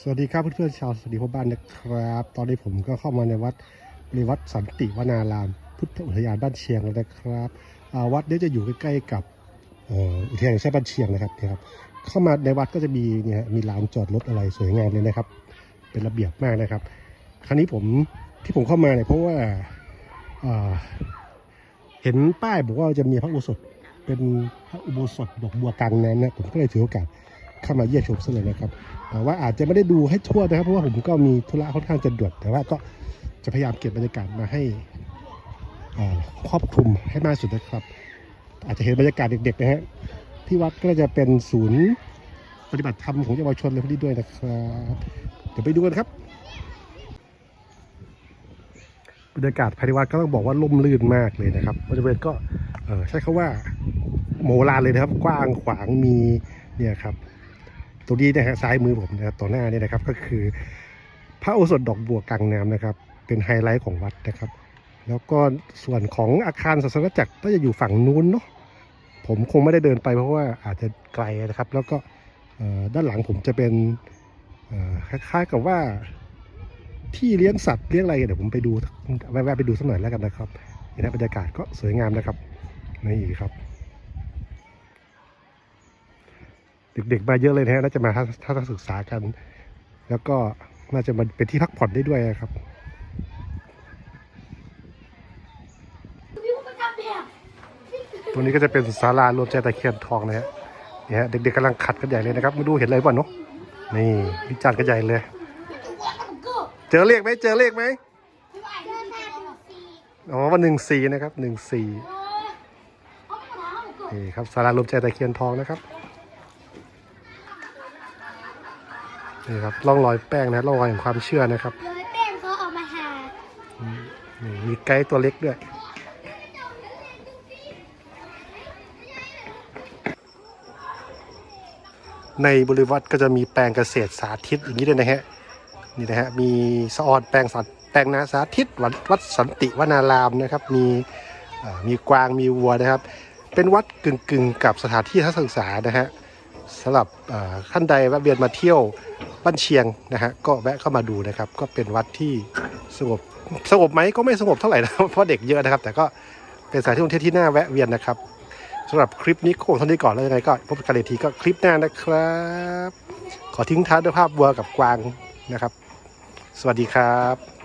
สวัสดีครับเพื่อนๆชาวสวัสดีพ่อบ้านนะครับ ตอนนี้ผมก็เข้ามาในวัดในวัดสันติวนาราม พุทธอุทยานบ้านเชียงแล้วนะครับวัดนี้จะอยู่ใกล้ๆกับอุทยานแห่งชาติบ้านเชียงนะครับเนี่ยครับ เข้ามาในวัดก็จะมีเนี่ยมีลานจอดรถอะไรสวยงามเลยนะครับ เป็นระเบียบมากนะครับ ครั้นี้ผมที่ผมเข้ามาเนี่ยเพราะว่าอ่าเห็นป้ายบอกว่าจะมีพระอุโบสถเป็นพระอุโบสถดอกบัวกลางน้ำนะผมก็เลยถือโอกาส เข้ามาเยี่ยมชมซะเลยนะครับแต่ว่าอาจจะไม่ได้ดูให้ทั่วนะครับเพราะว่าผมก็มีธุระค่อนข้างจะด่วนแต่ว่าก็จะพยายามเก็บบรรยากาศมาให้ครอบคลุมให้มากสุดนะครับ อาจจะเห็นบรรยากาศเด็กๆนะฮะที่วัดก็จะเป็นศูนย์ปฏิบัติธรรมของเยาวชนเลยพวกนี้ด้วยนะครับเดี๋ยวไปดูกันครับบรรยากาศภายในวัดก็ต้องบอกว่าล่มลื่นมากเลยนะครับบริเวณก็ใช้คาว่าโมลานเลยนะครับ กว้างขวางมีเนี่ยครับ ตรงนี้นะฮะซ้ายมือผมนะครับต่อหน้าเนี่ยนะครับก็คือ พระโอสถดอกบัวกลางน้ำนะครับ เป็นไฮไลท์ของวัดนะครับ แล้วก็ส่วนของอาคารศาสนจักรก็จะอยู่ฝั่งนู้นเนาะผมคงไม่ได้เดินไปเพราะว่าอาจจะไกลนะครับ แล้วก็ด้านหลังผมจะเป็นคล้ายๆกับว่าที่เลี้ยงสัตว์เลี้ยงอะไรเดี๋ยวผมไปดูแวะๆไปดูสักหน่อยแล้วกันนะครับนี่นะบรรยากาศก็สวยงามนะครับนี่ครับ เด็กๆมาเยอะเลยนะฮะน่าจะมาทัศทัศนศึกษากัน แล้วก็น่าจะมาเป็นที่พักผ่อนได้ด้วยครับตรงนี้ก็จะเป็นศาลารวมใจตะเคียนทองนะฮะเนี่ยเด็กๆกำลังขัดกันใหญ่เลยนะครับไม่รู้เห็นอะไรบ้างเนาะนี่วิจารณ์กันใหญ่เลย เจอเลขไหมเจอเลขไหมอ๋อวันหนึ่งสี่นะครับหนึ่งสี่นี่ครับศาลารวมใจตะเคียนทองนะครับ นี่ครับร่องรอยแป้งนะร่องรอยแห่งความเชื่อนะครับร้อยแป้งเขาเอามาทานี่มีไกด์ตัวเล็กด้วยในบริวัตก็จะมีแปลงเกษตรสาธิตอย่างนี้ด้วยนะฮะนี่นะฮะมีสะออนแปลงสัตว์แปลงนาสาธิตวัดวัดสันติวนารามนะครับ มีเอ่อมีกวางมีวัวนะครับ เป็นวัดกึ่งกึ่งๆกับสถานที่ทัศนศึกษานะฮะสำหรับเอ่อท่านใดแวะเวียนมาเที่ยว บ้านเชียงนะฮะก็แวะเข้ามาดูนะครับ ก็เป็นวัดที่สงบสงบไหมก็ไม่สงบเท่าไหร่นะเพราะเด็กเยอะนะครับ แต่ก็เป็นสถานที่ท่องเที่ยวที่น่าแวะเวียนนะครับสำหรับคลิปนี้คงเท่านี้ก่อนแล้วยังไงก็พบกันอีกทีก็คลิปหน้านะครับ ขอทิ้งท้ายด้วยภาพวัวกับกวางนะครับ สวัสดีครับ